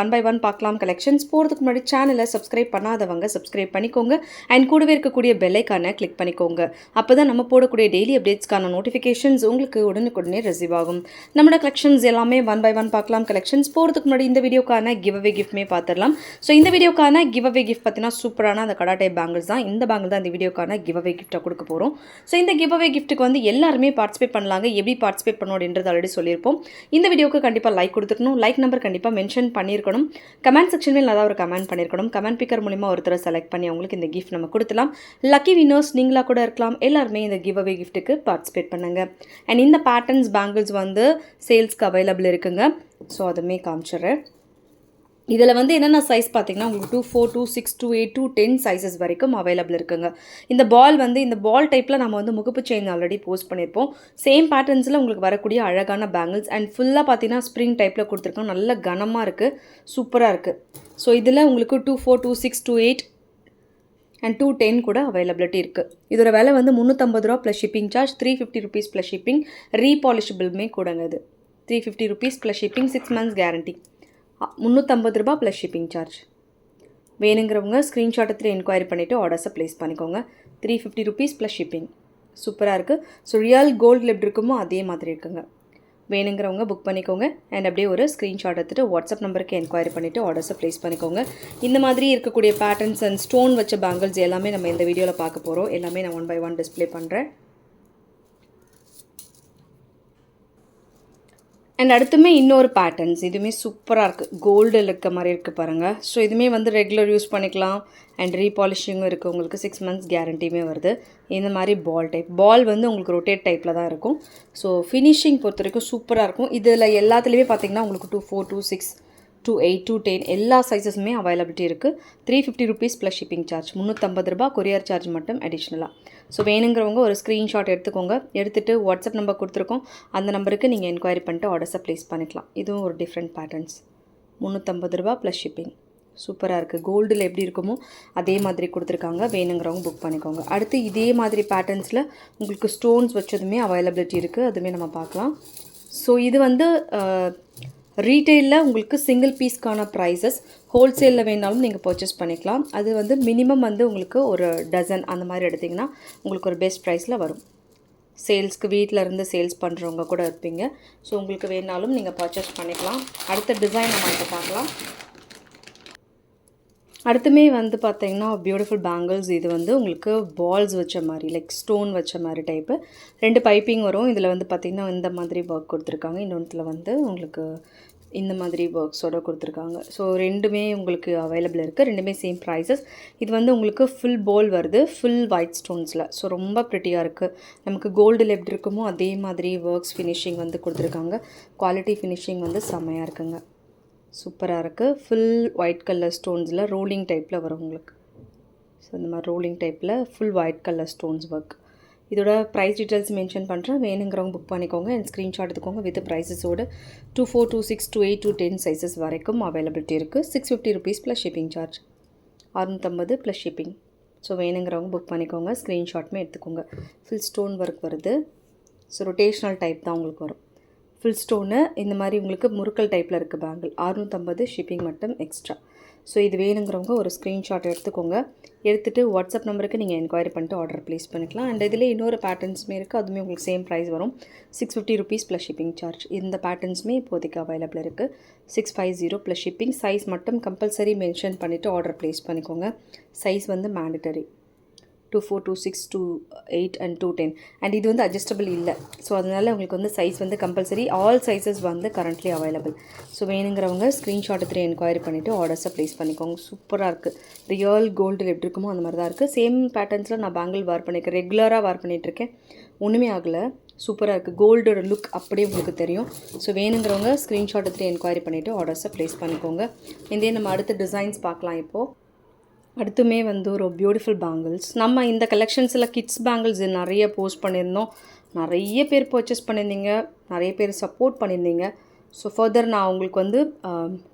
One by one பார்க்கலாம் collections போகிறதுக்கு முன்னாடி சேனலை சப்ஸ்கிரைப் பண்ணாதவங்க சப்ஸ்கிரைப் பண்ணிக்கோங்க. அண்ட் கூடவே இருக்கக்கூடிய பெல்லைக்கான கிளிக் பண்ணிக்கோங்க. அப்போ தான் நம்ம போடக்கூடிய டெய்லி அப்டேட்ஸ்க்கான நோட்டிஃபிகேஷன்ஸ் உங்களுக்கு உடனுக்குடனே ரிசீவ் ஆகும். நம்மளோட கலெக்ஷன்ஸ் எல்லாமே ஒன் பை ஒன் பார்க்கலாம் கலெக்ஷன்ஸ் போகிறதுக்கு முன்னாடி இந்த வீடியோக்கான கிவ் அவே கிஃப்ட்மே பார்த்துடலாம். ஸோ இந்த வீடியோக்கான கிவ் அவே கிஃப்ட் பார்த்தீங்கன்னா சூப்பரான அந்த கடாட்டை பேங்கிள்ஸ் தான். இந்த பேங்கிள் தான் இந்த வீடியோக்கான கிவ் அவே கிஃப்ட்டாக கொடுக்க போகிறோம் ஸோ இந்த கிவ் அவே கிஃப்ட்டுக்கு வந்து எல்லாருமே பார்ட்டிசிபேட் பண்ணலாங்க. எப்படி பார்ட்டிசிபேட் பண்ணணும் அப்படின்றது ஆல்ரெடி சொல்லியிருப்போம். இந்த வீடியோக்கு கண்டிப்பாக லைக் கொடுத்துருக்கணும் லைக் நம்பர் கண்டிப்பாக மென்ஷன் பண்ணியிருக்கணும். கமெண்ட் செக்ஷனில் நல்லா ஒரு கமெண்ட் பண்ணியிருக்கணும். கமெண்ட் பிக்கர் மூலிமா ஒருத்தரை செலக்ட் பண்ணி அவங்களுக்கு இந்த கிஃப்ட் நம்ம கொடுத்துலாம். லக்கி வினர்ஸ் நீங்களாக கூட இருக்கலாம். எல்லாருமே இந்த கிவ் அவே கிஃப்ட்டுக்கு பார்ட்டிசிபேட் பண்ணுங்க. அண்ட் இந்த பேட்டர்ன்ஸ் பேங்கிள்ஸ் வந்து சேல்ஸ்க்கு அவைலபிள் இருக்குங்க. ஸோ அதுவுமே காமிச்சிடுறேன். இதில் வந்து என்னென்ன சைஸ் பார்த்தீங்கன்னா உங்களுக்கு two four two six two eight two ten sizes வரைக்கும் அவைலபிள் இருக்குங்க. இந்த பால் வந்து இந்த பால் டைப்பில் நம்ம வந்து முகப்பு செயின் ஆல்ரெடி போஸ்ட் பண்ணியிருப்போம். சேம் பேட்டர்ன்ஸில் உங்களுக்கு வரக்கூடிய அழகான பேங்கிள்ஸ் அண்ட் ஃபுல்லாக பார்த்தீங்கன்னா ஸ்ப்ரிங் டைப்பில் கொடுத்துருக்கோம். நல்ல கனமாக இருக்குது சூப்பராக இருக்குது ஸோ இதில் உங்களுக்கு two four two six two eight and two ten கூட அவைலபிலிட்டி இருக்குது இதோட விலை வந்து முந்நூற்றம்பது ரூபா plus shipping charge three fifty rupees plus shipping ரீபாலிஷபிளுமே கூடங்க இது. Three fifty rupees plus shipping six months guarantee முந்நூற்றம்பது ரூபா ப்ளஸ் ஷிப்பிங் சார்ஜ் வேணுங்கிறவங்க ஸ்க்ரீன்ஷாட் எடுத்து என்கொயரி பண்ணிவிட்டு ஆர்டர்ஸை ப்ளேஸ் பண்ணிக்கோங்க. Three fifty rupees plus shipping சூப்பராக இருக்குது ஸோ ரியல் கோல்டில் எப்படி இருக்குமோ அதே மாதிரி இருக்குங்க. வேணுங்கிறவங்க புக் பண்ணிக்கோங்க. அண்ட் அப்படியே ஒரு ஸ்க்ரீன்ஷாட் எடுத்துகிட்டு வாட்ஸ்அப் நம்பருக்கு என்கொயரி பண்ணிவிட்டு ஆர்டர்ஸை ப்ளேஸ் பண்ணிக்கோங்க. இந்த மாதிரி இருக்கக்கூடிய பேட்டர்ன்ஸ் அண்ட் ஸ்டோன் வச்ச பேங்கிள்ஸ் எல்லாமே நம்ம இந்த வீடியோவில் பார்க்க போகிறோம் எல்லாமே நான் ஒன் பை ஒன் டிஸ்ப்ளே பண்ணுறேன் அண்ட் அடுத்துமே இன்னொரு பேட்டர்ன்ஸ் இதுவுமே சூப்பராக இருக்குது கோல்டில் இருக்க மாதிரி இருக்குது பாருங்கள் ஸோ இதுவுமே வந்து ரெகுலர் யூஸ் பண்ணிக்கலாம். அண்ட் ரீபாலிஷிங்கும் இருக்குது உங்களுக்கு சிக்ஸ் மந்த்ஸ் கேரண்டியுமே வருது. இந்த மாதிரி பால் டைப் பால் வந்து உங்களுக்கு ரொட்டேட் டைப்பில் தான் இருக்கும். ஸோ ஃபினிஷிங் பொறுத்த வரைக்கும் சூப்பராக இருக்கும். இதில் எல்லாத்துலேயுமே பார்த்தீங்கன்னா உங்களுக்கு two four two six two eight two ten எல்லா சைஸஸுமே அவைலபிலிட்டி இருக்குது three fifty rupees plus shipping charge முந்நூற்றம்பது ரூபா கொரியர் சார்ஜ் மட்டும் அடிஷ்னலாக ஸோ வேணுங்கிறவங்க ஒரு ஸ்க்ரீன்ஷாட் எடுத்துக்கோங்க. எடுத்துகிட்டு வாட்ஸ்அப் நம்பர் கொடுத்துருக்கோம். அந்த நம்பருக்கு நீங்கள் என்கொயரி பண்ணிட்டு ஆர்டர்ஸை ப்ளேஸ் பண்ணிக்கலாம். இதுவும் ஒரு டிஃப்ரெண்ட் பேட்டர்ன்ஸ் முந்நூற்றம்பது ரூபா ப்ளஸ் ஷிப்பிங் சூப்பராக இருக்குது கோல்டில் எப்படி இருக்குமோ அதே மாதிரி கொடுத்துருக்காங்க. வேணுங்கிறவங்க புக் பண்ணிக்கோங்க. அடுத்து இதே மாதிரி பேட்டர்ன்ஸில் உங்களுக்கு ஸ்டோன்ஸ் வச்சதுமே அவைலபிலிட்டி இருக்குது அதுவுமே நம்ம பார்க்கலாம். ஸோ இது வந்து ரீட்டெயிலில் உங்களுக்கு சிங்கிள் பீஸ்க்கான ப்ரைஸஸ் ஹோல்சேலில் வேணாலும் நீங்கள் பர்ச்சேஸ் பண்ணிக்கலாம். அது வந்து மினிமம் வந்து உங்களுக்கு ஒரு டசன் அந்த மாதிரி எடுத்திங்கன்னா உங்களுக்கு ஒரு பெஸ்ட் ப்ரைஸில் வரும். சேல்ஸ்க்கு வீட்டில் இருந்து சேல்ஸ் பண்ணுறவங்க கூட இருப்பீங்க. ஸோ உங்களுக்கு வேணாலும் நீங்கள் பர்ச்சேஸ் பண்ணிக்கலாம். அடுத்த டிசைன் நம்ம இப்போ பார்க்கலாம். அடுத்துமே வந்து பார்த்தீங்கன்னா பியூட்டிஃபுல் பேங்கிள்ஸ் இது வந்து உங்களுக்கு பால்ஸ் வச்ச மாதிரி லைக் ஸ்டோன் வச்ச மாதிரி டைப்பு ரெண்டு பைப்பிங் வரும். இதில் வந்து பார்த்திங்கன்னா இந்த மாதிரி ஒர்க் கொடுத்துருக்காங்க. இன்னொன்றில் வந்து உங்களுக்கு இந்த மாதிரி ஒர்க்ஸோட கொடுத்துருக்காங்க. ஸோ ரெண்டுமே உங்களுக்கு அவைலபிள் இருக்குது ரெண்டுமே சேம் ப்ரைஸஸ் இது வந்து உங்களுக்கு ஃபுல் போல் வருது. ஃபுல் ஒயிட் ஸ்டோன்ஸில் ஸோ ரொம்ப ப்ரிட்டியாக இருக்குது நமக்கு கோல்டில் எப்படி இருக்குமோ அதே மாதிரி ஒர்க்ஸ் ஃபினிஷிங் வந்து கொடுத்துருக்காங்க. குவாலிட்டி ஃபினிஷிங் வந்து செம்மையாக இருக்குங்க. சூப்பராக இருக்குது ஃபுல் ஒயிட் கலர் ஸ்டோன்ஸில் ரோலிங் டைப்பில் வரும் உங்களுக்கு. ஸோ இந்த மாதிரி ரோலிங் டைப்பில் full white colour stones work இதோட ப்ரைஸ் டீட்டெயில்ஸ் மென்ஷன் பண்ணுறேன் வேணுங்கிறவங்க புக் பண்ணிக்கோங்க அண்ட் ஸ்க்ரீன்ஷாட் எடுத்துக்கோங்க with ப்ரைஸஸோட two four two six two eight two ten sizes வரைக்கும் அவைலபிலிட்டி இருக்குது six fifty rupees plus shipping charge அறுநூற்றம்பது plus shipping so வேணுங்கிறவங்க book பண்ணிக்கோங்க. ஸ்க்ரீன்ஷாட்டுமே எடுத்துக்கோங்க. ஃபுல் ஸ்டோன் ஒர்க் வருது. ஸோ ரொட்டேஷ்னல் டைப் தான் உங்களுக்கு வரும். ஃபுல் ஸ்டோனு இந்த மாதிரி உங்களுக்கு முறுக்கல் டைப்பில் இருக்குது பேங்கிள் அறுநூற்றம்பது ஷிப்பிங் மட்டும் எக்ஸ்ட்ரா ஸோ இது வேணுங்கிறவங்க ஒரு ஸ்க்ரீன்ஷாட் எடுத்துக்கோங்க. எடுத்துகிட்டு வாட்ஸ்அப் நம்பருக்கு நீங்கள் என்கொயரி பண்ணிட்டு ஆர்டர் ப்ளேஸ் பண்ணிக்கலாம். அண்ட் இதில் இன்னொரு பேட்டர்ன்ஸுமே இருக்குது அதுவுமே உங்களுக்கு சேம் ப்ரைஸ் வரும். Six fifty rupees plus shipping charge இந்த பேட்டர்ன்ஸுமே இப்போதைக்கு அவைலபிள் இருக்குது six five zero plus shipping size மட்டும் கம்பல்சரி மென்ஷன் பண்ணிவிட்டு ஆர்டர் ப்ளேஸ் பண்ணிக்கோங்க. சைஸ் வந்து mandatory two four two six two eight and two ten and இது வந்து அட்ஜஸ்டபிள் இல்லை. ஸோ அதனால் உங்களுக்கு வந்து சைஸ் வந்து கம்பல்சரி ஆல் சைஸஸ் வந்து கரண்ட்லி அவைலபிள் ஸோ வேணுங்கிறவங்க ஸ்க்ரீன்ஷாட் எடுத்து என்கொயரி பண்ணிவிட்டு ஆர்டர்ஸை ப்ளேஸ் பண்ணிக்கோங்க. சூப்பராக இருக்குது ரியல் கோல்டு எப்படி இருக்குமோ அந்த மாதிரி தான் இருக்குது சேம் பேட்டர்ன்ஸில் நான் பேங்கிள் வேர் பண்ணியிருக்கேன் ரெகுலராக வேர் பண்ணிகிட்ருக்கேன் ஒன்றுமே ஆகலை. சூப்பராக இருக்குது கோல்டோட லுக் அப்படியே உங்களுக்கு தெரியும். ஸோ வேணுங்கிறவங்க ஸ்க்ரீன்ஷாட் எடுத்துகிட்டு என்கொயரி பண்ணிவிட்டு ஆர்டர்ஸை ப்ளேஸ் பண்ணிக்கோங்க. இதே நம்ம அடுத்த டிசைன்ஸ் பார்க்கலாம் இப்போது அடுத்துமே வந்து ஒரு பியூட்டிஃபுல் பேங்கிள்ஸ் நம்ம இந்த கலெக்ஷன்ஸில் கிட்ஸ் பேங்கிள்ஸ் நிறைய போஸ்ட் பண்ணியிருந்தோம். நிறைய பேர் பர்ச்சேஸ் பண்ணியிருந்தீங்க. நிறைய பேர் சப்போர்ட் பண்ணியிருந்தீங்க. ஸோ ஃபர்தர் நான் உங்களுக்கு வந்து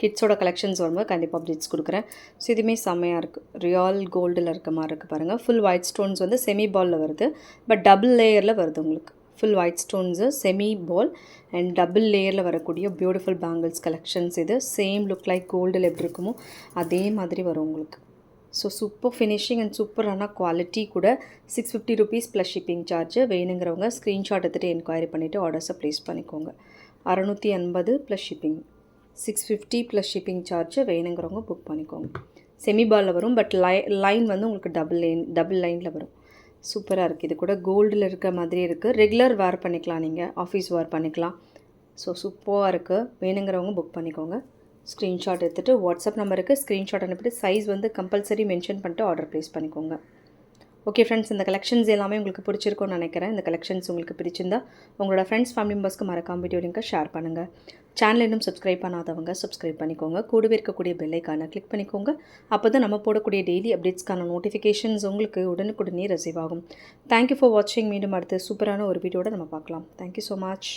கிட்ஸோட கலெக்ஷன்ஸ் வரும்போது கண்டிப்பாக அப்டேட்ஸ் கொடுக்குறேன். ஸோ இதுவுமே செம்மையாக இருக்குது ரியல் கோல்டில் இருக்க மாதிரி இருக்குது பாருங்கள் ஃபுல் ஒயிட் ஸ்டோன்ஸ் வந்து செமி பாலில் வருது. பட் டபுள் லேயரில் வருது உங்களுக்கு. Full white stones semi ball and double லேயரில் வரக்கூடிய பியூட்டிஃபுல் பேங்கிள்ஸ் கலெக்ஷன்ஸ் இது சேம் லுக் லைக் கோல்டில் எப்படி இருக்குமோ அதே மாதிரி வரும் உங்களுக்கு. ஸோ சூப்பர் ஃபினிஷிங் அண்ட் சூப்பரான குவாலிட்டி கூட six fifty rupees plus shipping charge வேணுங்கிறவங்க ஸ்க்ரீன்ஷாட் எடுத்துகிட்டு என்கொயரி பண்ணிவிட்டு ஆர்டர்ஸை ப்ளேஸ் பண்ணிக்கோங்க. அறநூற்றி எண்பது plus shipping six fifty plus shipping charge வேணுங்கிறவங்க புக் பண்ணிக்கோங்க. செமி பாலில் வரும் பட் லை லைன் வந்து உங்களுக்கு டபுள் லைன் டபுள் லைனில் வரும். சூப்பராக இருக்குது இது கூட கோல்டில் இருக்க மாதிரி இருக்குது ரெகுலர் வேர் பண்ணிக்கலாம் நீங்கள் ஆஃபீஸ் வேர் பண்ணிக்கலாம். ஸோ சூப்பராக இருக்குது வேணுங்கிறவங்க புக் பண்ணிக்கோங்க. ஸ்க்ரீன்ஷாட் எடுத்துகிட்டு வாட்ஸ்அப் நம்பருக்கு ஸ்க்ரீன்ஷாட் அனுப்பிட்டு சைஸ் வந்து கம்பல்சரி மென்ஷன் பண்ணிட்டு ஆர்டர் ப்ளேஸ் பண்ணிக்கோங்க. ஓகே ஃப்ரெண்ட்ஸ் இந்த கலெக்ஷன்ஸ் எல்லாமே உங்களுக்கு பிடிச்சிருக்கும்னு நினைக்கிறேன். இந்த கலெக்ஷன்ஸ் உங்களுக்கு பிடிச்சிருந்தா உங்களோட ஃப்ரெண்ட்ஸ் ஃபேமிலி மெம்பர்ஸ்க்கு மறக்காம வீடியோ லிங்கை ஷேர் பண்ணுங்கள் சேனல் இன்னும் சப்ஸ்கிரைப் பண்ணாதவங்க சப்ஸ்கிரைப் பண்ணிக்கோங்க. கூடவே இருக்கக்கூடிய பெல்லைக்கான கிளிக் பண்ணிக்கோங்க. அப்போ தான் நம்ம போடக்கூடிய டெய்லி அப்டேட்ஸ்க்கான நோட்டிஃபிகேஷன்ஸ் உங்களுக்கு உடனுக்குடனே ரிசீவ் ஆகும். தேங்க்யூ ஃபார் வாட்சிங் மீண்டும் அடுத்து சூப்பரான ஒரு வீடியோட நம்ம பார்க்கலாம். Thank you so much